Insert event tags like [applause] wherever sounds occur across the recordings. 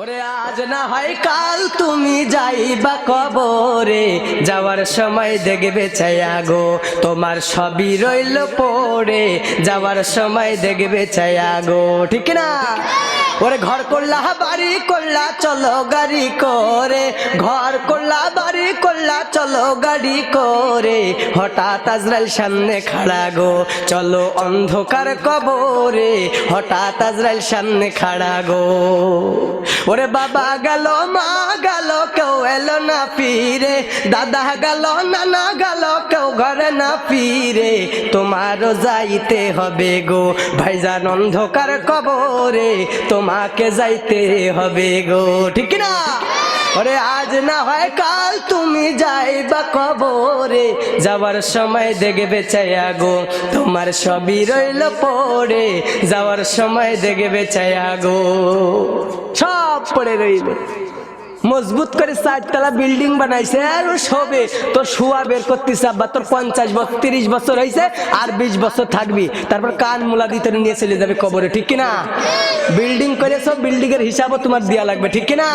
ওরে, আজ না হয় কাল তুমি যাইবা কবরে। যাওয়ার সময় দেখবে ছায়া গো, তোমার সবই রইল পড়ে। যাওয়ার সময় দেখবে ছায়া গো, ঠিক না ওরে ঘর করলা, বাড়ি করলা, চলো গাড়ি করে। ঘর করলা, বাড়ি করলা, চলো গাড়ি করে। হঠাৎ আজরাইল সামনে খাড়া গো, চলো অন্ধকার কবরে। হঠাৎ আজরাইল সামনে খাড়া গো। ওরে বাবা গেল, মা গেল, কেউ এলো না ফিরে। দাদা গেল, নানা গেল, কেউ ঘরে না ফিরে। তোমারও যাইতে হবে গো, ভাইজান অন্ধকার কবরে। তোমাকে যাইতে হবে গো। ঠিক না ওরে, আজ না হয় কাল তুমি যাইবা কবরে। যাওয়ার সময় দেখবে চায়া গো, তোমার সবই রইল পড়ে। যাওয়ার সময় দেখবে চায়া গো। সব পড়ে রইবে। মজবুত করে চারতলা বিল্ডিং বানাইছে, আর শোবে তোর শুয়া বের করতেছে, আব্বা, তোর পঞ্চাশ বছর, তিরিশ বছর হয়েছে আর বিশ বছর থাকবি। তারপর কান মুলা দিতে নিয়ে চলে যাবে কবরে, ঠিক কিনা? বিল্ডিং করেছ বিল্ডিং এর হিসাবও তোমার দেওয়া লাগবে, ঠিক কিনা?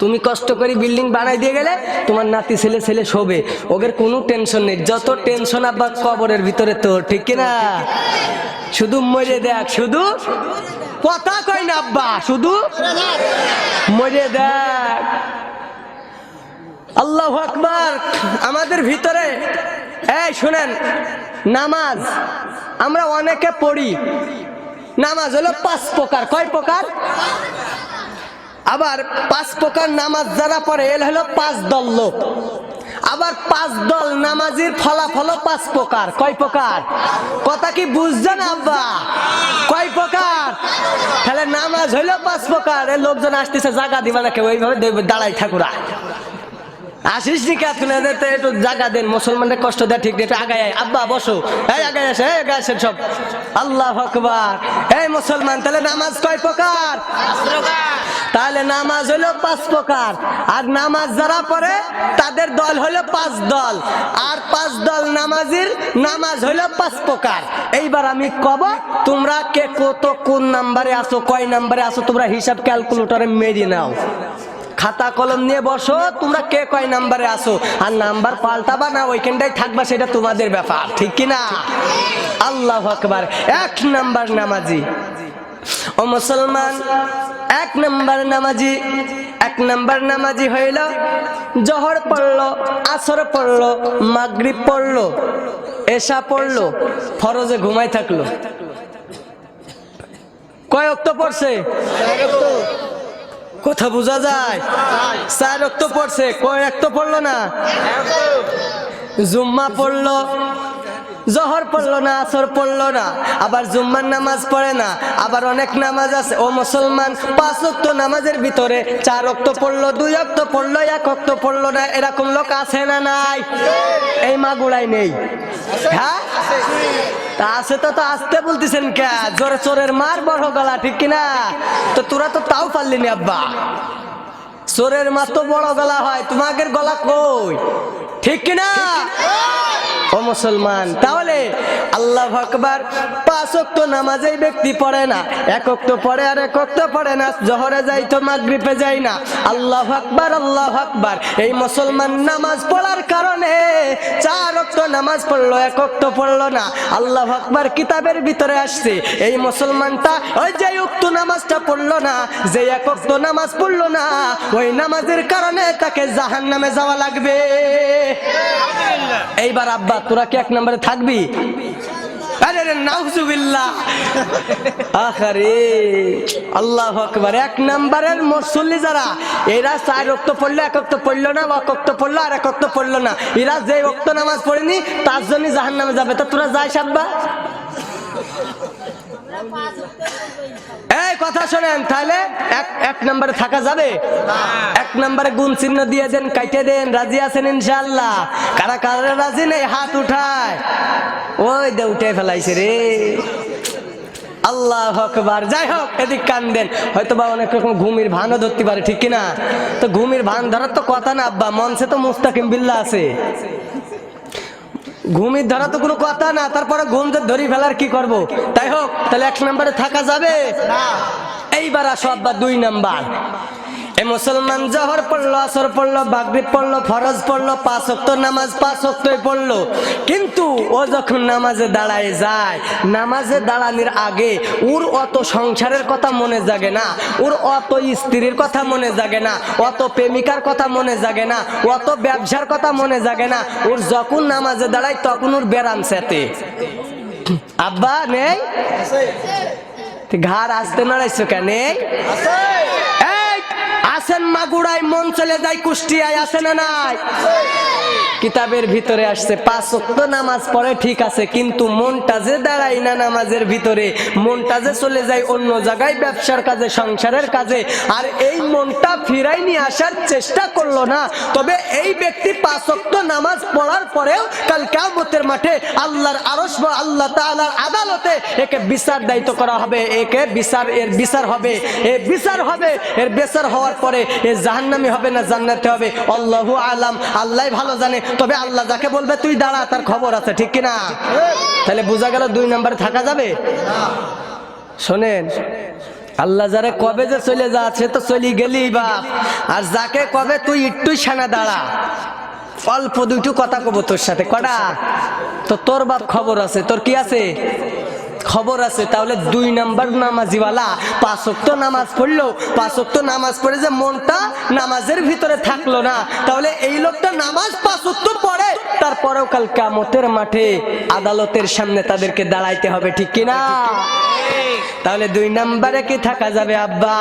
তুমি কষ্ট করে বিল্ডিং বানাই দিয়ে গেলে তোমার নাতি ছেলে ছেলে শোবে, ওদের কোনো টেনশন নেই। যত টেনশন আব্বা কবরের ভিতরে তোর, ঠিক কিনা? শুধু মরে দেখ, শুধু কথা কই না, আব্বা? শুধু? মরে দেখ। আল্লাহ আকবার। আমাদের ভিতরে, এই শুনেন, নামাজ আমরা অনেকে পড়ি। নামাজ হলো পাঁচ প্রকার। কয় প্রকার? আবার পাঁচ প্রকার নামাজ যারা পড়ে, এল হলো পাঁচ দল লোক। আবার পাঁচ দল নামাজির ফলাফল পাঁচ প্রকার। কয় প্রকার? কথা কি বুঝছেন আব্বা? কয় প্রকার? তাহলে নামাজ হইল পাঁচ প্রকার। লোকজন আসতেছে জায়গা দিবা না কেউ, এইভাবে দাঁড়াই ঠাকুরা আসিস নি কে তুলে একটু জায়গা দেন, মুসলমানদের কষ্ট দেয়, ঠিক একটু আগায়। আব্বা, বসো। এই আগায় আসে, এই আগায় সব। আল্লাহ আকবার। এই মুসলমান, তাহলে নামাজ কয় প্রকার? তাহলে নামাজ হলো পাঁচ প্রকার। আর নামাজ যারা পড়ে, তাদের দল হলো পাঁচ দল। আর পাঁচ দল নামাজির, নামাজ হলো পাঁচ প্রকার। এইবার আমি কব, তোমরা কে কত, কোন নাম্বারে আসো কয় নাম্বারে আসো তোমরা হিসাব ক্যালকুলেটরে মেরে নাও। খাতা কলম নিয়ে বসো, তোমরা কে কয় নাম্বারে আসো আর নাম্বার পাল্টাবা না ওইখানটাই থাকবা, সেটা তোমাদের ব্যাপার, ঠিক কি না আল্লাহ আকবার, এক নাম্বার নামাজি। ও মুসলমান, এক নাম্বার নামাজি। এক নাম্বার নামাজি হইল, জহর পড়ল, আসর পড়ল, মাগরিব পড়ল, এশা পড়ল, ফরজে ঘুমাই থাকল। কয় অক্ত পড়ছে? কথা বোঝা যায়। চার রক্ত পড়ছে কয় রক্ত পড়ল না? জুম্মা পড়ল জহর পড়ল না, আসর পড়ল না, আবার জুম্মার নামাজ পড়ে না, আবার অনেক নামাজ আছে। ও মুসলমান, পাঁচ অক্ত নামাজের ভিতরে চার অক্ত পড়ল, দুই অক্ত পড়ল, এক অক্ত পড়ল না, এরকম লোক আছে না নাই? এই মা মাগুড়াই নেই। হ্যাঁ? তা আছে তো তো আসতে বলতেছেন কে? জোরে চোরের মার বড় গলা, ঠিক কিনা তো তোরা তো তাও পারলি নি, আব্বা। চোরের মা তো বড় গলা হয় তোমাদের গলা কই? ঠিক কিনা ও মুসলমান, তাহলে আল্লাহ আকবার পাঁচ অক্ত নামাজেই ব্যক্তি পড়ে না, এক অক্ত পড়ে আর এক অক্ত পড়ে না, জহরে যাই তো মাগরিবে যাই না। আল্লাহ আকবার আল্লাহ আকবার, এই মুসলমান নামাজ পড়ার কারণে চার অক্ত নামাজ পড়ল, এক অক্ত পড়ল না। আল্লাহ আকবার কিতাবের ভিতরে আসছে, এই মুসলমানটা ওই যে উক্ত নামাজটা পড়ল না, যে এক অক্ত নামাজ পড়ল না, ওই নামাজের কারণে তাকে জাহান নামে যাওয়া লাগবে। এইবার আব্বা তোরা কি এক নম্বরে থাকবি? আল্লাহ এক নম্বরের মুসল্লি রক্ত পড়ল, এক পড়ল না পড়ল আর পড়ল না। এরা যে নামাজ পড়েনি, তার জন্য জাহান নামে যাবে। তা তোরা যাই সাব্বা। এই, কথা শোনেন, তাহলে এক এক নম্বরে থাকা যাবে? এক নম্বরে গুণ চিহ্ন দিয়ে দেন, কাইটে দেন, রাজি আছেন ইনশাল্লাহ কারা কারা রাজি নেই, হাত উঠায়। ওই দে উঠে ফেলাইছে রে। আল্লাহ আকবার। যাই হোক, এদিক কান দেন। হয়তো বা অনেক রকম ঘুমির ভানও ধরতে পারে, ঠিক কিনা? তো ঘুমির ভান ধরার তো কথা না, আব্বা মনসে তো মুস্তাকিম বিল্লা আছে। ঘুমির ধরা তো কোনো কথা না তারপরে ঘুম যে ধরি ফেলার কি করব? তাই হোক তাহলে এক নম্বরে থাকা যাবে? এইবার আসো আব্বা দুই নাম্বার। এ মুসলমান জহর পড়ল, আসর পড়ল, বাগরিব পড়ল, ফরজ পড়ল, পাঁচ অক্ত নামাজ, পাঁচ অক্তই পড়ল। কিন্তু ও যখন নামাজে দাঁড়ায় যায়, নামাজে দাঁড়ানোর আগে ওর অত সংসারের কথা মনে জাগে না, ওর অত স্ত্রীর কথা মনে জাগে না, অত প্রেমিকার কথা মনে জাগে না, অত ব্যবসার কথা মনে জাগে না, ওর যখন নামাজে দাঁড়ায় তখন ওর ব্যারাম সেতে। আব্বা, নেই? ঘাড় আসতে নাড়াইছো কেন আসেন মাগুড়ায় মন চলে যায় কুষ্টিয়ায় আসে না নাই? কিতাবের ভিতরে আসছে, পাঁচ ওয়াক্ত নামাজ পড়ে ঠিক আছে, কিন্তু মনটা যে দাঁড়ায় না নামাজের ভিতরে, মনটা যে চলে যায় অন্য জায়গায়, ব্যবসার কাজে, সংসারের কাজে, আর এই মনটা ফিরাই নিয়ে আসার চেষ্টা করল না। তবে এই ব্যক্তি পাঁচ ওয়াক্ত নামাজ পড়ার পরেও কাল কিয়ামতের মাঠে আল্লাহর আরশ বা আল্লাহ তাআলার আদালতে একে বিচার দায়িত্ব করা হবে, একে বিচার, এর বিচার হবে, এ বিচার হবে, এর বিচার হওয়ার পরে এ জাহান্নামি হবে না জান্নাতে হবে? আল্লাহু আলাম, আল্লাহ ভালো জানে তবে আল্লাহ যাকে বলবে, তুই দাঁড়া, তার খবর আছে, ঠিক কিনা? তাহলে বোঝা গেল দুই নম্বরে থাকা যাবে? শোনেন, আল্লাহ যারে কবে যে চলে যাচ্ছে তো চলি গেলি বাপ। আর যাকে কবে তুই একটু সানা দাঁড়া, অল্প দুইটু কথা কব তোর সাথে, কটা? তো তোর বাপ খবর আছে, তোর কি আছে? খবর আছে, তাহলে দুই নাম্বার নামাজিওয়ালা তো নামাজ পড়ল পাঁচ তো নামাজ পড়ে যে মনটা নামাজের ভিতরে থাকল না। তাহলে এই লোকটা নামাজ পাঁচ তো পড়ে, তারপরেও কাল কামতের মাঠে আদালতের সামনে তাদেরকে দাঁড়াইতে হবে, ঠিক কিনা? তাহলে দুই নাম্বারে কি থাকা যাবে, আব্বা?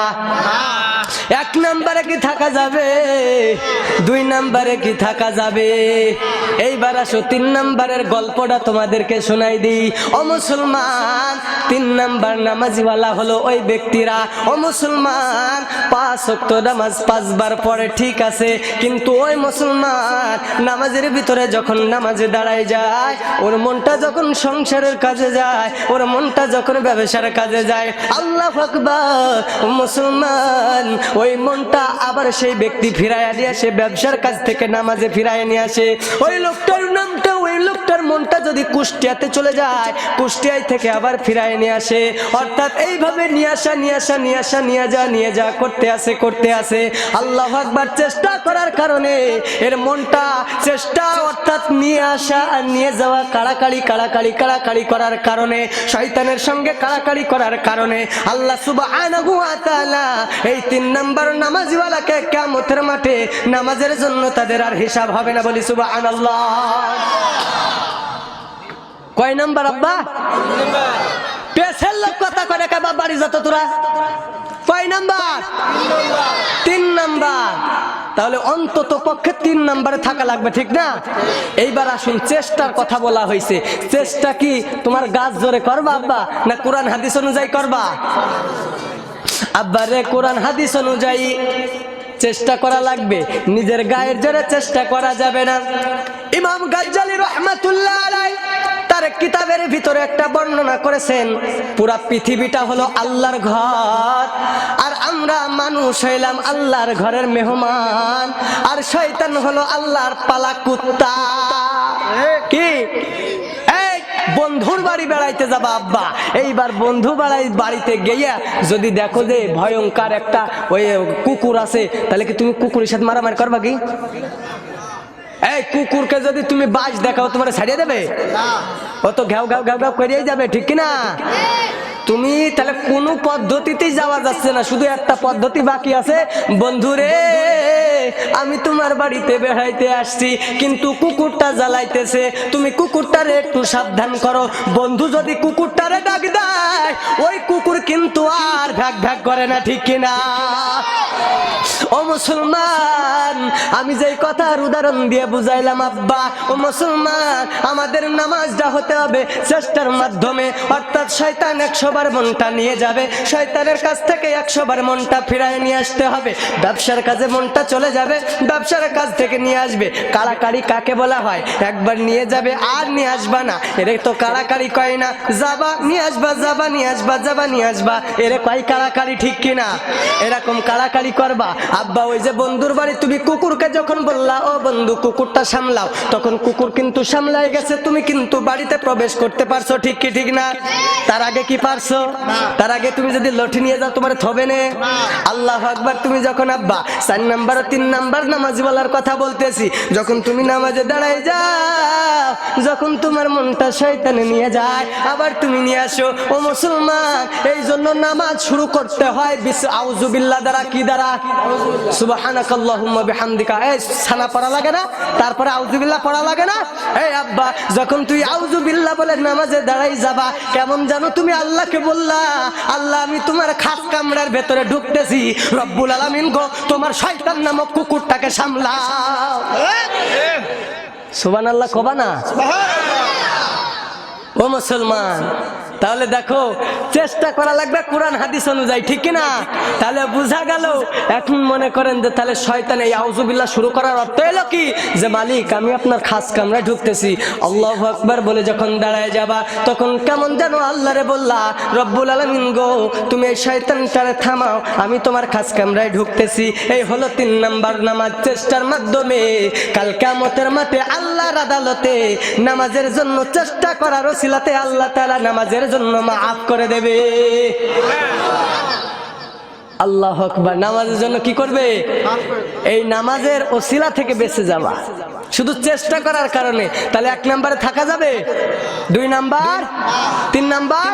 এক নাম্বারে কি থাকা যাবে? দুই নাম্বারে কি থাকা যাবে? এইবার আসো, তিন নাম্বারের গল্পটা তোমাদেরকে শোনাই দিই। ও মুসলমান, তিন নাম্বার নামাজিওয়ালা হলো ওই ব্যক্তিরা। ও মুসলমান, পাঁচ অক্ট নামাজ পাঁচবার পরে ঠিক আছে? কিন্তু ওই মুসলমান নামাজের ভিতরে যখন নামাজে দাঁড়ায় যায়, ওর মনটা যখন সংসারের কাজে যায়, ওর মনটা যখন ব্যবসার কাজে যায়। আল্লাহ মুসলমান, ওই মনটা আবার সেই ব্যক্তি ফিরাইয়া নিয়ে আসে, ব্যবসার কাজ থেকে নামাজে ফিরাইয়া নিয়ে আসে। ওই লোকটার নামটা মনটা যদি কুষ্টিয়াতে চলে যায়, কুষ্টিয়ায় থেকে আবার ফিরায় নিয়ে আসে। অর্থাৎ এইভাবে নিয়ে আসা নিয়ে আসা নিয়ে আসা, নিয়ে যা নিয়ে যা, করতে আসে করতে আসে আল্লাহ আকবার চেষ্টা করার কারণে এর মনটা চেষ্টা, অর্থাৎ নিয়ে আসা আর নিয়ে যাওয়া, কাড়াকাড়ি কাড়াকাড়ি কাড়াকাড়ি করার কারণে শয়তানের সঙ্গে কাড়াকাড়ি করার কারণে আল্লাহ তাআলা এই তিন নাম্বার নামাজিওয়ালাকে কিয়ামতের মাঠে নামাজের জন্য তাদের আর হিসাব হবে না বলি সুবহানাল্লাহ। কয় নাম্বার আব্বা? পেছের লোক কথা করে কাবা বাড়ি যত তোরা। কয় নাম্বার? তিন নাম্বার। তাহলে অন্তত পক্ষে তিন নাম্বারে থাকা লাগবে, ঠিক না? এইবার আসুন, চেষ্টার কথা বলা হয়েছে। চেষ্টা কি তোমার গাছ জোরে করবা, আব্বা, না কোরআন হাদিস অনুযায়ী করবা? আব্বা রে, কোরআন হাদিস অনুযায়ী চেষ্টা করা লাগবে। নিজের গায়ের জোরে চেষ্টা করা যাবে না। ইমাম গাজ্জালি রহমাতুল্লাহ আলাই তার কিতাবের ভিতরে একটা বর্ণনা করেছেন, পুরা পৃথিবীটা হলো আল্লাহর ঘর। আর আমরা মানুষ হইলাম আল্লাহর ঘরের মেহমান, আর শয়তান হলো আল্লাহর পালা কুত্তা। কি? বন্ধুর বাড়ি বেড়াইতে যাবা, আব্বা। এইবার বন্ধু বাড়াই বাড়িতে গিয়া যদি দেখো যে ভয়ঙ্কর একটা ওই কুকুর আছে, তাহলে কি তুমি কুকুরের সাথে মারামারি করবা কি? এই কুকুরকে যদি তুমি বাজ দেখাও তোমার ছাড়িয়ে দেবে? ও তো ঘাও ঘাও ঘাও ঘাও করিয়ে যাবে ঠিক কি না তুমি তাহলে কোনো পদ্ধতিতেই যাওয়া যাচ্ছে না শুধু একটা পদ্ধতি বাকি আছে। বন্ধুরে আমি তোমার বাড়িতে বেড়াইতে আসছি কিন্তু কুকুরটা জ্বালাইতেছে। তুমি কুকুরটারে একটু সাবধান করো। বন্ধু যদি কুকুরটারে ডাক দেয় ওই কুকুর কিন্তু আর ভ্যাক ভ্যাক করে না ঠিক কিনা? ও মুসলমান, আমি যেই কথার উদাহরণ দিয়ে বুঝাইলাম, আব্বা, ও মুসলমান, আমাদের নামাজটা হতে হবে চেষ্টার মাধ্যমে, অর্থাৎ শয়তান একশো বার মনটা নিয়ে যাবে, শয়তানের কাছ থেকে একশো বার মনটা ফিরায় নিয়ে আসতে হবে, ব্যবসার কাজে মনটা চলে যাবে, ব্যবসার কাজ থেকে নিয়ে আসবে, কাড়াকাড়ি কাকে বলা হয়? একবার নিয়ে যাবে, আর নিয়ে আসবা না, এরে তো কাড়াকাড়ি কয় না, যাবা, নিয়ে আসবা, যাবা, নিয়ে আসবা, যাবা, নিয়ে আসবা, এরে কয় কাড়াকাড়ি ঠিক কিনা? এরকম কাড়াকাড়ি করবা আব্বা ওই যে বন্ধুর বাড়ি তুমি কুকুরকে যখন বললা ও বন্ধু কুকুরটা সামলাও। তখন কুকুর কিন্তু সামলাই গেছে তুমি কিন্তু বাড়িতে প্রবেশ করতে পারছ ঠিক কি ঠিক না? তার আগে কি পারছ? তার আগে তুমি যদি লঠি নিয়ে যাও তোমার থবে নে। আল্লাহ আকবার তুমি যখন আব্বা চার নাম্বার তিন নাম্বার নামাজ বলার কথা বলতেছি যখন তুমি নামাজে দাঁড়াই যাও যখন তোমার মনটা শয়তানে নিয়ে যায় আবার তুমি নিয়ে আসো ও মুসলমান এই জন্য নামাজ শুরু করতে হয় বিশ আউজুবিল্লাহ দ্বারা কি দ্বারা? সুবহানাকাল্লাহুম্মা বিহামদিকা। এই সানা পড়া লাগে না? তারপরে পড়া লাগে না? এই আব্বা যখন তুই বলে নামাজে দাঁড়াই যাবা কেমন জানো তুমি আল্লাহকে বললা আল্লাহ আমি তোমার খাস কামড়ার ভেতরে ঢুকতেছি। রব্বুল আলামিন গো তোমার শয়তান নামক কুকুরটাকে সামলাও। সুবহানাল্লাহ কবা না? ও মুসলমান তাহলে দেখো, চেষ্টা করা লাগবে কোরআন, হাদিস অনুযায়ী, ঠিক না তাহলে বোঝা গেল, এখন মনে করেন যে তাহলে শয়তান এই আউজুবিল্লাহ শুরু করার অর্থ এলো কি? যে মালিক, আমি আপনার খাস কামরায় ঢুকতেছি। আল্লাহ আকবার বলে যখন দাঁড়ায় যাবা, তখন কেমন যেন আল্লাহরে বললা, রব্বুল আলমিন গো, তুমি এই শয়তানটারে থামাও, আমি তোমার খাস কামরায় ঢুকতেছি। এই হলো তিন নাম্বার নামাজ চেষ্টার মাধ্যমে। কাল কামতের মাঠে আল্লাহর আদালতে নামাজের জন্য চেষ্টা করার ওসিলাতে আল্লাহ তাআলা নামাজের জন্য মাফ করে দেবে। আল্লাহ আকবার, নামাজের জন্য কি করবে? এই নামাজের ওসিলা থেকে বেঁচে যাবা শুধু চেষ্টা করার কারণে। তাহলে এক নাম্বারে থাকা যাবে? দুই নাম্বার? তিন নাম্বার?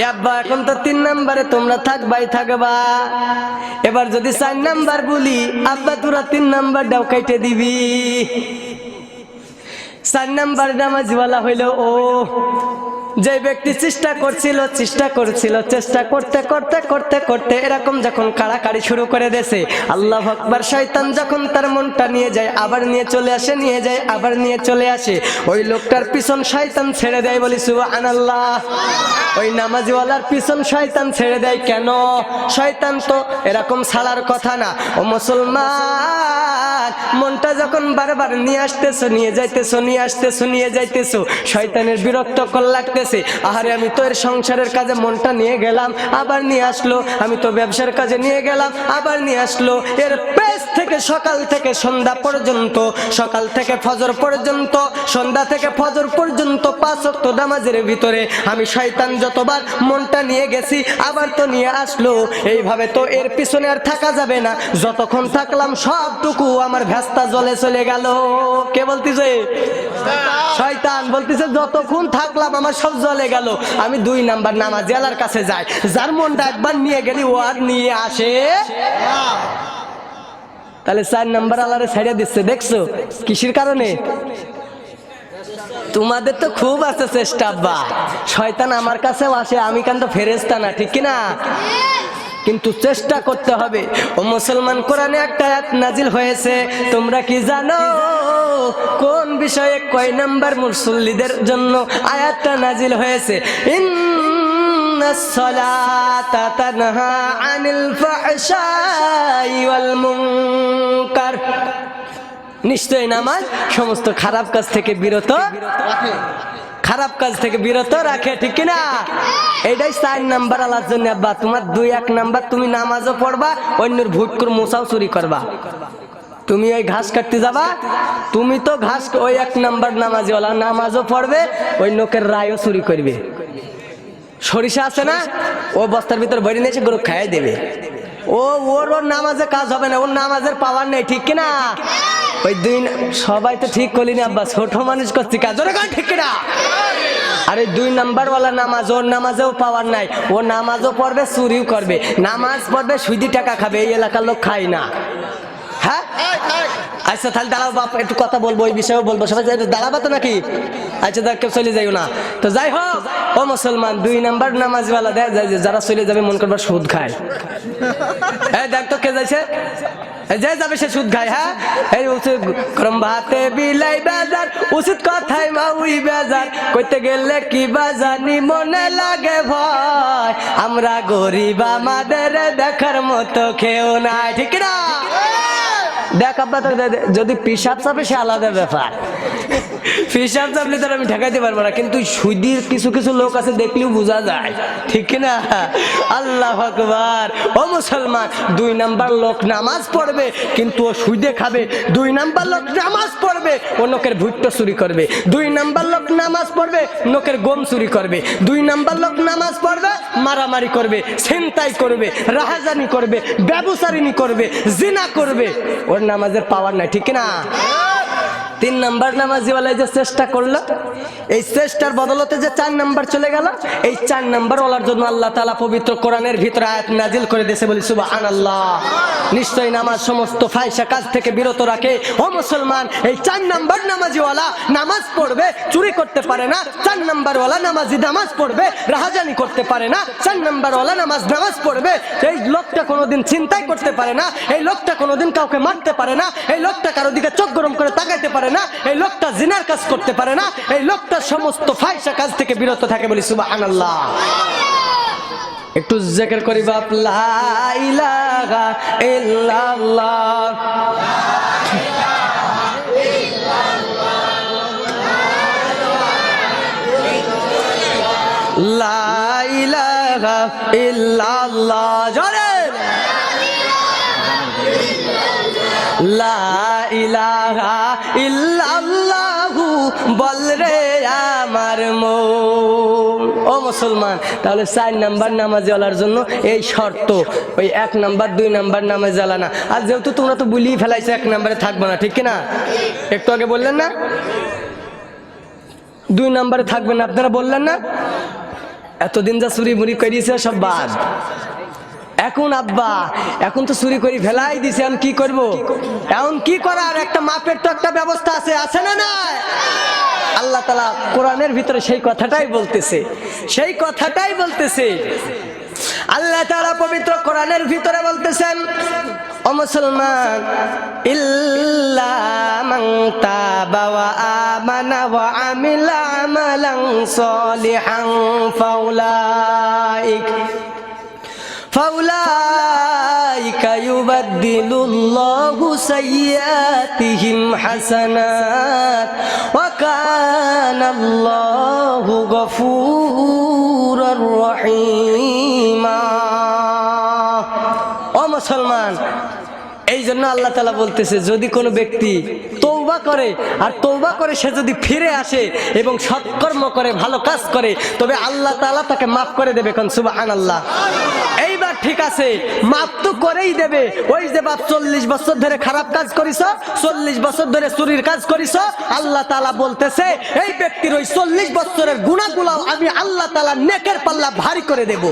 এ আব্বা, এখন তো তিন নাম্বারে তোমরা থাকবাই থাকবা। এবার যদি চার নাম্বার বলি, আব্বা, তোরা তিন নাম্বার ডাও কাইটে দিবি। চার নাম্বার নামাজিওয়ালা হইল ও যে ব্যক্তি চেষ্টা করছিল চেষ্টা করছিল, চেষ্টা করতে করতে করতে করতে এরকম যখন কাড়াকাড়ি শুরু করে দেছে আল্লাহ আকবার শয়তান যখন তার মনটা নিয়ে যায়, আবার নিয়ে চলে আসে, নিয়ে যায়, আবার নিয়ে চলে আসে, ওই লোকটার পিছন শয়তান ছেড়ে দেয় বলি, সুবহানাল্লাহ। ওই নামাজিওয়ালার পিছন শয়তান ছেড়ে দেয় কেন? শয়তান তো এরকম ছাড়ার কথা না। ও মুসলমান মনটা যখন বারবার নিয়ে আসতেছো, নিয়ে যাইতেছো, নিয়ে আসতেছো, নিয়ে যাইতেছো, শয়তানের বিরক্ত কর লাগতেছে। আহারে, আমি তো এর সংসারের কাজে মনটা নিয়ে গেলাম, আবার নিয়ে আসলো। আমি তো ব্যবসার কাজে নিয়ে গেলাম, আবার নিয়ে আসলো। এর পেস থেকে সকাল থেকে সন্ধ্যা পর্যন্ত, সকাল থেকে ফজর পর্যন্ত, সন্ধ্যা থেকে ফজর পর্যন্ত পাঁচ ওয়াক্ত নামাজের ভিতরে আমি শয়তান যতবার মনটা নিয়ে গেছি, আবার তো নিয়ে আসলো। এইভাবে তো এর পিছনে আর থাকা যাবে না। যতক্ষণ থাকলাম সবটুকু আমার ভেস্তা জলে চলে গেল। কে বলতেছে? শয়তান বলতেছে, যতক্ষণ থাকলাম আমার সব জলে গেল। আমি দুই নাম্বার নামাজ জেলার কাছে যাই। যার মনটা একবার নিয়ে গেলি, ও আর নিয়ে আসে তাহলে চার নাম্বার আলারে ছেড়ে দিচ্ছে, দেখছ? কিসের কারণে? তোমাদের তো খুব আছে চেষ্টা বা শয়তান আমার কাছেও আসে, আমি কেন ফেরেস্তা না, ঠিক কিনা? কিন্তু চেষ্টা করতে হবে ও মুসলমান কোরআনে একটা আয়াত নাজিল হয়েছে তোমরা কি জানো কোন বিষয়ে কয় নাম্বার মুসল্লিদের জন্য আয়াতটা নাজিল হয়েছে إن الصلاة تنهى عن الفحشاء والمنكر নিশ্চয় নামাজ সমস্ত খারাপ কাজ থেকে বিরত খারাপ কাজ থেকে বিরত রাখে, ঠিক কিনা? এটাই চার নাম্বার আলার জন্য, আব্বা। তোমার দুই, এক নাম্বার, তুমি নামাজও পড়বা, অন্যের ভুট করে মশাও চুরি করবা। তুমি ওই ঘাস কাটতে যাবা? তুমি তো ঘাস, ওই এক নাম্বার নামাজওয়ালা। নামাজও পড়বে, ওই লোকের রায়ও চুরি করবে। সরিষা আছে না? ও বস্তার ভিতর ভরে নিয়েছে গরু খাইয়ে দেবে। ও ওর ওর নামাজে কাজ হবে না, ওর নামাজের পাওয়ার নেই, ঠিক কিনা? ওই দুই সবাই তো ঠিক করলি না, আব্বা। ছোট মানুষ করছি কাজ ওরা ঠিক না আরে দুই নাম্বারওয়ালা নামাজ, ওর নামাজেও পাওয়ার নাই। ও নামাজও পড়বে, চুরিও করবে। নামাজ পড়বে, সুদি টাকা খাবে, এই এলাকার লোক খায় না। হ্যাঁ? আচ্ছা তাহলে দাঁড়াও বাপ, একটু কথা বলব, ওই বিষয়েও বলব। সবাই দাঁড়াবা তো নাকি? আচ্ছা দেখ, কেউ চলে যাইও না। তো যাই হোক, ও মুসলমান, দুই নাম্বার নামাজওয়ালা, দেখ যারা চলে যাবে, মন করবার সুদ খায়। এই দেখ তো, কে যাইছে? যে যাবে, সে সুদ খায় হ্যাঁ? এই উচিত গরম ভাতে বিলাই বাজার, উচিত কথাই মাউই বাজার। কইতে গেলে কি বাজানি মনে লাগে ভয়। আমরা গরিব, আমাদের দেখার মতো খেও নাই, ঠিক না দেখ আপনাদের যদি পিসাব চাপে সে আলাদা ব্যাপার। ফিসাব চাপলে তার আমি ঠেকাইতে পারব না, কিন্তু সুদির কিছু কিছু লোক আছে দেখলেও বোঝা যায়। ঠিক না? আল্লাহ আকবার। ও মুসলমান, দুই নাম্বার লোক নামাজ পড়বে, কিন্তু ও সুদে খাবে। দুই নাম্বার লোক নামাজ পড়বে, ও লোকের ভুট্টো চুরি করবে। দুই নাম্বার লোক নামাজ পড়বে লোকের গম চুরি করবে। দুই নাম্বার লোক নামাজ পড়বে, মারামারি করবে, ছিনতাই করবে, রাহাজানি করবে ব্যবসারিনী করবে, জিনা করবে। ওর নামাজের পাওয়ার নাই, ঠিক না? তিন নাম্বার নামাজিওয়ালা যে চেষ্টা করল, এই চেষ্টার বদলতে যে চার নাম্বার চলে গেল, এই চার নাম্বার ওলার জন্য আল্লাহ তালা পবিত্র কোরআনের ভিতরে আয়াত নাজিল করে দিয়েছে বলি সুবাহ আল্লাহ নিশ্চয়ই নামাজ সমস্ত ফাইসা কাজ থেকে বিরত রাখে। ও মুসলমান, এই চার নাম্বার নামাজিওয়ালা নামাজ পড়বে, চুরি করতে পারে না। চার নাম্বারওয়ালা নামাজি নামাজ পড়বে, রাহাজানি করতে পারে না। চার নাম্বারওয়ালা নামাজ নামাজ পড়বে, এই লোকটা কোনোদিন চিন্তাই করতে পারে না। এই লোকটা কোনোদিন কাউকে মারতে পারে না। এই লোকটা কারও দিকে চোখ গরম করে তাকাইতে পারে না, এই লোকটা জিনার কাজ করতে পারে না, এই লোকটা সমস্ত ফাইসা কাজ থেকে বিরত থাকে বলি সুবাহ আনাল্লাহ একটু জেকের করি, বাপ, লা লা ইলাহা ইল্লাল্লাহ, জোরে। লা ইলাহা ইল্লাল্লাহু বল রে আমার মো ও মুসলমান, তাহলে চার নাম্বার নামাজে ওলার জন্য এই শর্ত, ওই এক নাম্বার, দুই নাম্বার নামাজ জ্বালা না। আর যেহেতু তোমরা তো বুলিয়ে ফেলাইছো এক নাম্বারে থাকবে না, ঠিক না একটু আগে বললেন না? দুই নাম্বারে থাকবেন আপনারা বললেন না? এতদিন যা চুরি মুড়ি করিয়েছে, সব বাদ। এখন আব্বা, এখন তো চুরি করি ফেলাই দিছে, এখন কি করব? এখন কি করার? একটা মাপের তো একটা ব্যবস্থা আছে আছে না না আল্লাহ তালা কোরআনের ভিতরে সেই কথাটাই বলতেছে, সেই কথাটাই বলতেছে। আল্লাহ তালা পবিত্র কোরআনের ভিতরে বলতেছেন, ও মুসলমান, ইল্লা ফাউলাইকা ইউবাদদিলুল্লাহু সাইয়্যাতিহিম হাসানাত ওয়া কানাল্লাহু গফুরুর রহিমা। ও মুসলমান এই জন্য আল্লাহ তালা বলতেছে, যদি কোনো ব্যক্তি তৌবা করে। আর তৌবা করে সে যদি ফিরে আসে এবং সৎকর্ম করে, ভালো কাজ করে, তবে আল্লাহ তালা তাকে মাফ করে দেবে কোন সুবাহান আল্লাহ এইবার ঠিক আছে, মাফ তো করেই দেবে। ওই যে বাপ চল্লিশ বছর ধরে খারাপ কাজ করিস, চল্লিশ বছর ধরে চুরির কাজ করিস, আল্লাহ তালা বলতেছে, এই ব্যক্তির ওই চল্লিশ বছরের গুণাগুলাও আমি আল্লাহ তালা নেকের পাল্লা ভারী করে দেব।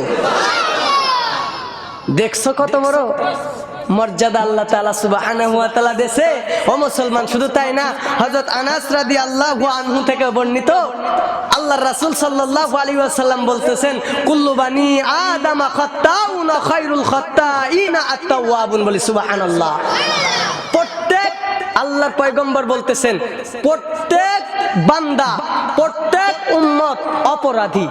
দেখছ কত বড়? মর্যাদা আল্লাহ তালা সুবাহ দেশে ও মুসলমান, শুধু তাই না হজরত আনাস রাদি আল্লাহ আনহু থেকে বর্ণিত। আল্লাহ রাসুল সাল্লাহ আলী আসাল্লাম বলতেছেন, কুল্লু বানি আদামা খত্তাউনা খাইরুল খত্তাইনা আত্তাওয়াবুন বলি সুবহানাল্লাহ। প্রত্যেক আল্লাহর পয়গম্বর বলতেছেন, প্রত্যেক বান্দা, প্রত্যেক উম্মত অপরাধী,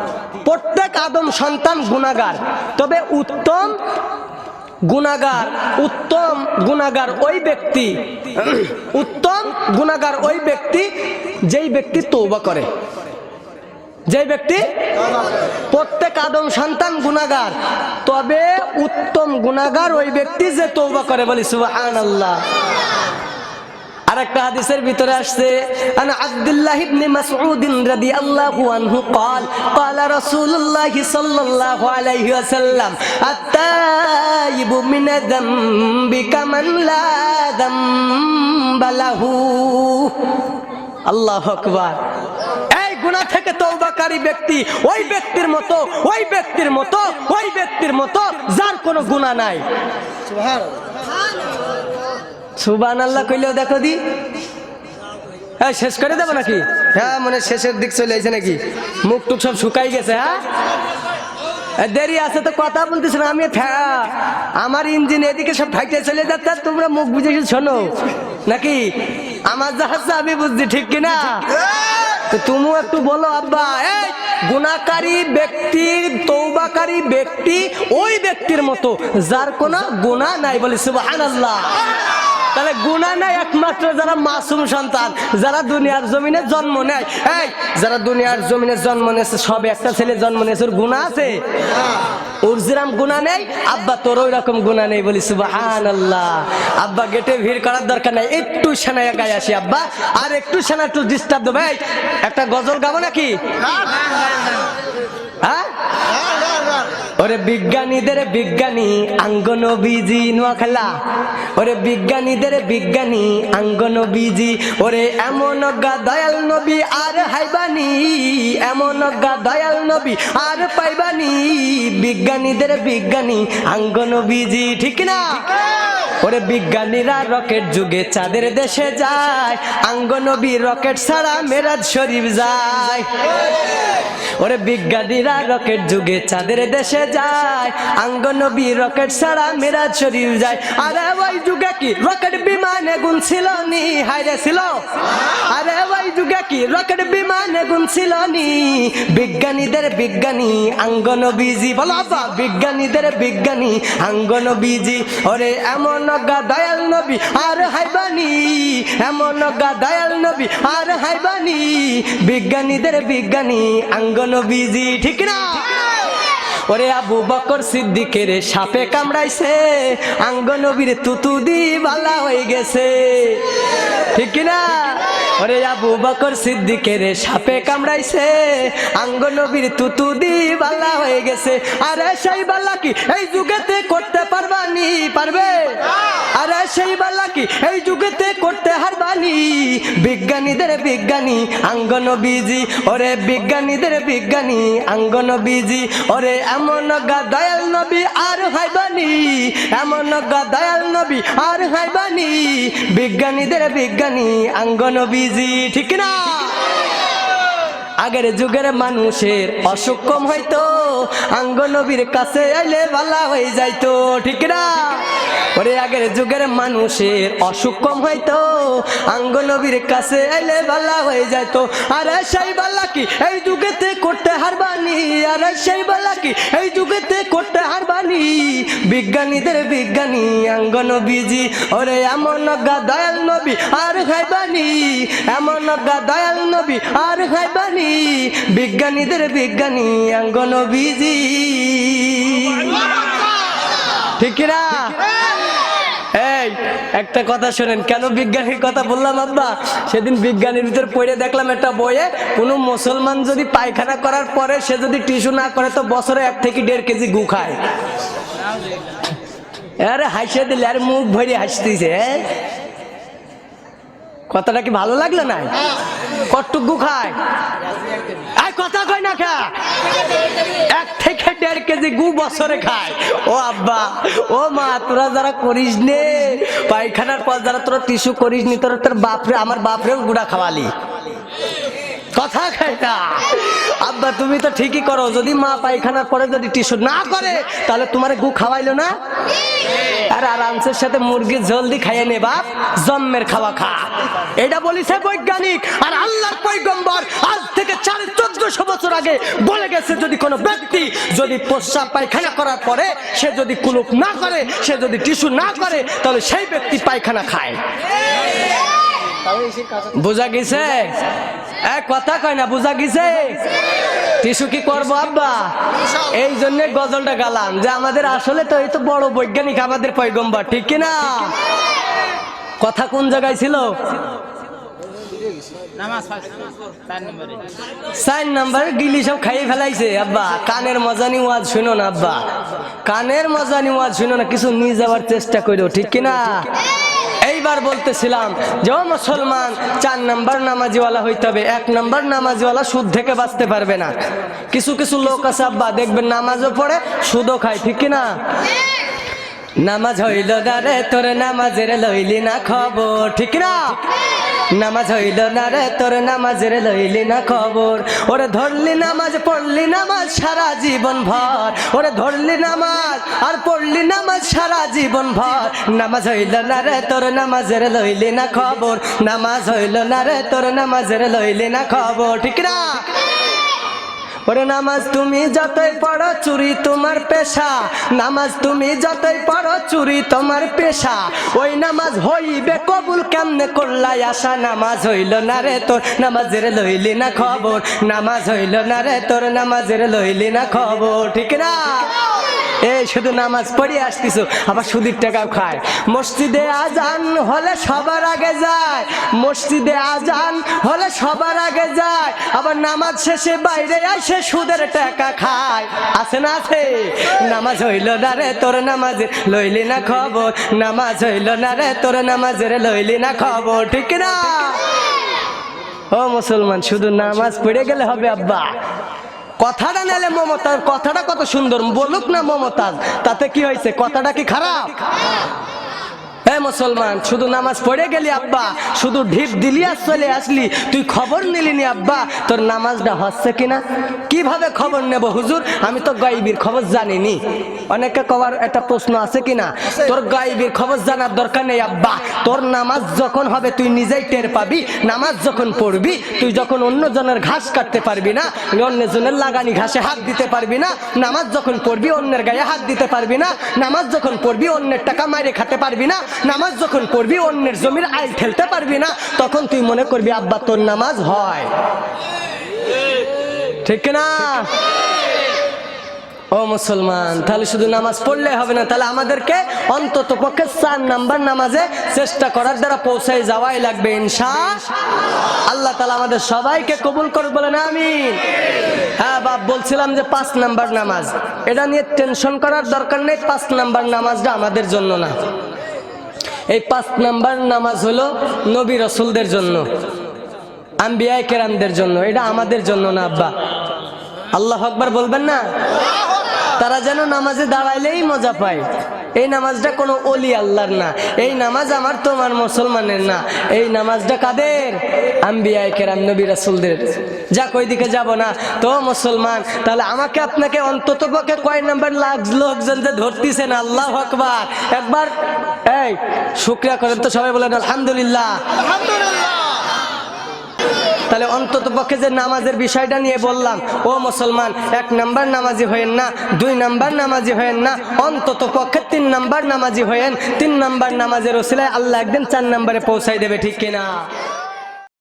প্রত্যেক আদম সন্তান গুনাগার তবে উত্তম গুনাগার উত্তম গুণাগার ওই ব্যক্তি, [clears throat] উত্তম গুণাগার ওই ব্যক্তি যেই ব্যক্তি তৌবা করে। যে ব্যক্তি প্রত্যেক আদম সন্তান গুণাগার, তবে উত্তম গুণাগার ওই ব্যক্তি যে তৌবা করে বলি সুবাহ আল্লাহ আরেকটা হাদিসের ভিতরে আসছে আন আব্দুল্লাহ ইবনে মাসউদ রাদিয়াল্লাহু আনহু قال قال رسول الله صلى الله عليه وسلم التائب من الذنب كمن لا ذنب له আল্লাহু আকবার এই গুনাহ থেকে তওবাকারী ব্যক্তি ওই ব্যক্তির মতো ওই ব্যক্তির মতো ওই ব্যক্তির মতো যার কোনো গুনাহ নাই সুবান আল্লাহ কইলেও দেখো দি। হ্যাঁ শেষ করে দেবো নাকি? হ্যাঁ মনে শেষের দিক চলে এসে নাকি? মুখ টুক সব শুকাই গেছে হ্যাঁ? দেরি আছে তো কথা বলতেছি না, আমি আমার ইঞ্জিন এদিকে সব ফাইটে চলে যাচ্ছে তোমরা মুখ বুঝে শোনো। নাকি? আমার জাহাজ আমি বুঝছি, ঠিক কিনা? তো তুমিও একটু বলো, আব্বা। গুণাকারী ব্যক্তির তৌবাকারী ব্যক্তি, ওই ব্যক্তির মতো, যার কোনো গুণা নাই বলে বলি, সুবহানাল্লাহ। তাহলে গুণা নাই একমাত্র যারা মাসুম সন্তান, যারা দুনিয়ার জমিনে জন্ম নেয়। এই, যারা দুনিয়ার জমিনে জন্ম নিয়েছে, সব একটা ছেলে জন্ম নিয়েছে, ওর গুণা আছে? ওর যেরাম গুণা নেই, আব্বা তোর ওই রকম গুণা নেই বলি সুবাহান আল্লাহ আব্বা গেটে ভিড় করার দরকার নাই, একটু সেনায় গায়ে আসি, আব্বা। আর একটু সেনা একটু ডিস্টার্ব দেবে একটা গজল গাবো নাকি? হ্যাঁ? ওরে বিজ্ঞানীদের বিজ্ঞানী আঙ্গন বিজি নোয়াখালা। ওরে বিজ্ঞানীদের বিজ্ঞানী আঙ্গন বিজি ওরে এমন গা দয়াল নবী আর হাইবানি, এমন গা দয়াল নবী আর পাইবানি। বিজ্ঞানীদের বিজ্ঞানী আঙ্গন বিজি ঠিক না? ওরে বিজ্ঞানীরা রকেট যুগে চাঁদের দেশে যায়, আঙ্গনবী রকেট ছাড়া মেরাজ শরীফ যায়। ওরে বিজ্ঞানীরা রকেট যুগে চাঁদের দেশে যায়। আঙ্গনবী রকেট ছাড়া মেরাজ শরীফ যায়। আরে ওই যুগে কি রকেট বিমানে গুন ছিল নি হাইরে ছিল। আরে ওই যুগে কি রকেট বিমানে গুন ছিল নি? বিজ্ঞানীদের বিজ্ঞানী আঙ্গনবীজি বলো আব্বা, বিজ্ঞানীদের বিজ্ঞানী আঙ্গনবীজি ওরে এমন গা দয়াল নবী, আর হাইবানি এমন গা দয়াল নবী, আর হাইবানি বিজ্ঞানীদের বিজ্ঞানী আঙ্গনবীজি ঠিক না? ওরে আবু বকর সিদ্দিকের সাপে কামড়াইছে। আঙ্গনবীর তুতু দি বালা হয়ে গেছে। ঠিক না? ওরে আবু বকর সিদ্দিকের সাপে কামড়াইছে। আঙ্গনবীর তুতু দি বালা হয়ে গেছে। আরে সেই বালা কি এই যুগেতে করতে পারবানি? পারবে? আরে সেই বালা কি এই যুগেতে করতে হারবানি বিজ্ঞানীদের বিজ্ঞানী আঙ্গন বিজি ওরে বিজ্ঞানীদের বিজ্ঞানী আঙ্গন বিজি ওরে এমন গা দয়াল নবী আর হাইবানি এমন গা দয়াল নবী আর হাইবানি বিজ্ঞানীদের বিজ্ঞানী আঙ্গন বিজি ঠিক না? আগের যুগের মানুষের অসুখ কম হইতো আঙ্গ নবীর কাছে আইলে ভালা হয়ে যাইতো, ঠিক না? ওরে আগের যুগের মানুষের অসুখ কম হইতো আঙ্গ নবীর কাছে আইলে ভালা হয়ে যাইতো। আরে সেই বালা কি এই যুগেতে করতে হারবানি? আরে সেই বালা কি এই যুগেতে করতে হারবানি? বিজ্ঞানীদের বিজ্ঞানী আঙ্গ নবীজি ওরে এমন দয়াল নবী আর খাইবানি এমন দয়াল নবী আর খাইবানি বিজ্ঞানীদের বিজ্ঞানী আঙ্গন বিজি ঠিক না? এই, একটা কথা শোনেন, কেন বিজ্ঞানীর কথা বললাম আব্বা? সেদিন বিজ্ঞানীর ভিতর পড়ে দেখলাম একটা বইয়ে, কোনো মুসলমান যদি পায়খানা করার পরে সে যদি টিস্যু না করে, তো বছরে এক থেকে দেড় কেজি গু খায়। আরে হাসিয়ে দিলে, আর মুখ ভরে হাসতেছে? কথাটা কি ভালো লাগল না? কটুকু খায়? এই কথা কয় না খা। এক থেকে দেড় কেজি গু বছরে খায়। ও আব্বা, ও মা, তোরা যারা করিস নে। পায়খানার পর যারা তোরা টিস্যু করিস নি, তোরা তোর বাপরে, আমার বাপরেও গুড়া খাওয়ালি। কথা খায় না। আব্বা তুমি তো ঠিকই করো। যদি মা পায়খানার পরে যদি টিস্যু না করে তাহলে তোমার গু খাওয়াইলো না? আর আরামসের সাথে মুরগির জলদি খাইয়ে নে বাপ জন্মের খাওয়া খা। এটা বলিছে বৈজ্ঞানিক আর আল্লাহর পৈগম্বর আজ থেকে চার চোদ্দশো বছর আগে বলে গেছে যদি কোনো ব্যক্তি যদি প্রস্রাব পায়খানা করার পরে সে যদি কুলুপ না করে সে যদি টিস্যু না করে তাহলে সেই ব্যক্তি পায়খানা খায়। বোঝা গেছে? এক কথা কয় না, বোঝা গেছে? টিস্যু কি করব, আব্বা? এই জন্য গজলটা গালাম যে আমাদের আসলে তো এই তো বড় বৈজ্ঞানিক আমাদের পয়গম্বর, ঠিক কি না? কথা কোন জায়গায় ছিল? নাম্বার। গিলি সব খাইয়ে ফেলাইছে, আব্বা। কানের মজানি ওয়াজ শুনো না, আব্বা। কানের মজানি ওয়াজ শুনো না, কিছু নিয়ে যাওয়ার চেষ্টা করো ঠিক কি এইবার বলতেছিলাম, যে ও মুসলমান, চার নাম্বার নামাজিওয়ালা হইতে হবে। এক নাম্বার নামাজিওয়ালা সুদ থেকে বাঁচতে পারবে না। কিছু কিছু লোক আছে, আব্বা, দেখবেন নামাজও পড়ে, সুদও খায়, ঠিক কি না নামাজ হইল না রে, তোর নামাজের লইলি না খবর, ঠিক না নামাজ হইল না রে, তোর নামাজের লইলি না খবর। ওরে ধরলি নামাজ, পড়লি নামাজ, সারা জীবন ভর। ওরে ধরলি নামাজ আর পড়লি নামাজ, সারা জীবন ভর। নামাজ হইল না রে, তোর নামাজের লইলি না খবর। নামাজ হইল না রে, তোর নামাজের লইলি না খবর। ঠিক না ওরে, নামাজ তুমি যতই পড়ো, চুরি তোমার পেশা। নামাজ তুমি যতই পড়ো, চুরি তোমার পেশা। ওই নামাজ হইবে কবুল কেমনে করলাই আশা নামাজ হইল না রে তোর? নামাজের লইলি না খবর? নামাজ হইল না রে তোর? নামাজের লইলি না খবর? ঠিক না? এই শুধু নামাজ পড়ে আসতিস আবার সুদির টাকাও খায়। মসজিদে আজান হলে সবার আগে যায়। মসজিদে আজান হলে সবার আগে যায়। আবার নামাজ শেষে বাইরে আসে সুদের টাকা খায়। আছে না আছে? নামাজ হইল না রে, তোর নামাজ লইলি না খবর। নামাজ হইল না রে, তোর নামাজের লইলি না খবর। ঠিক না? ও মুসলমান, শুধু নামাজ পড়ে গেলে হবে আব্বা। কথাটা নেলে মমতাজ, কথাটা কত সুন্দর, বলুক না মমতাজ, তাতে কি হয়েছে? কথাটা কি খারাপ? মুসলমান, শুধু নামাজ পড়ে গেলি আব্বা, শুধু ঢিপ দিলি আর চলে আসলি, তুই খবর নিলি নি আব্বা, তোর নামাজটা হচ্ছে কিনা? কীভাবে খবর নেব হুজুর? আমি তো গাইবির খবর জানিনি। অনেকে কবার একটা প্রশ্ন আছে কিনা? তোর গাইবির খবর জানার দরকার নেই আব্বা। তোর নামাজ যখন হবে, তুই নিজেই টের পাবি। নামাজ যখন পড়বি, তুই যখন অন্য জনের ঘাস কাটতে পারবি না অন্য জনের লাগানি ঘাসে হাত দিতে পারবি না, নামাজ যখন পড়বি, অন্যের গায়ে হাত দিতে পারবি না, নামাজ যখন পড়বি, অন্যের টাকা মারে খাতে পারবি না নামাজ যখন পড়বি, অন্যের জমির আইল ঠেলতে পারবি না, তখন তুই মনে করবি, আব্বা, তোর নামাজ হয়। ঠিক না ও মুসলমান, তাহলে শুধু নামাজ পড়লে হবে না, তাহলে আমাদেরকে অন্তত পক্ষে চার নাম্বার নামাজে চেষ্টা করার দ্বারা পৌঁছায় যাওয়াই লাগবে, ইনশা আল্লাহ। তালা আমাদের সবাইকে কবুল করে বলেন আমি হ্যাঁ বাপ, বলছিলাম যে পাঁচ নাম্বার নামাজ। এটা নিয়ে টেনশন করার দরকার নেই, পাঁচ নাম্বার নামাজটা আমাদের জন্য না। এই পাঁচ নাম্বার নামাজ হলো নবী রসুলদের জন্য, আম্বিয়ায় কেরামদের জন্য, এটা আমাদের জন্য না, আব্বা। আল্লাহ আকবার বলবেন না? তারা যেন নামাজে দাঁড়াইলেই মজা পায়। এই নামাজটা কোনো অলি আল্লাহর না। এই নামাজ আমার তোমার মুসলমানের না। এই নামাজটা কাদের? আম্বিয়ায় নবী রাসুলদের। যাক ওই দিকে যাব না। তো মুসলমান, তাহলে আমাকে আপনাকে অন্তত পক্ষে কয় নাম্বার লাখ লোকজন যে ধরতেছেন আল্লাহ আকবার। একবার, এই, শুক্রিয়া করেন তো সবাই বলেন আলহামদুলিল্লাহ। তাহলে অন্তত পক্ষে যে নামাজের বিষয়টা নিয়ে বললাম, ও মুসলমান, এক নাম্বার নামাজি হয়েন না, দুই নাম্বার নামাজি হয়েন না, অন্তত পক্ষে তিন নাম্বার নামাজি হয়েন তিন নাম্বার নামাজের ওসিলায় আল্লাহ একদিন চার নাম্বারে পৌঁছাই দেবে, ঠিক কিনা?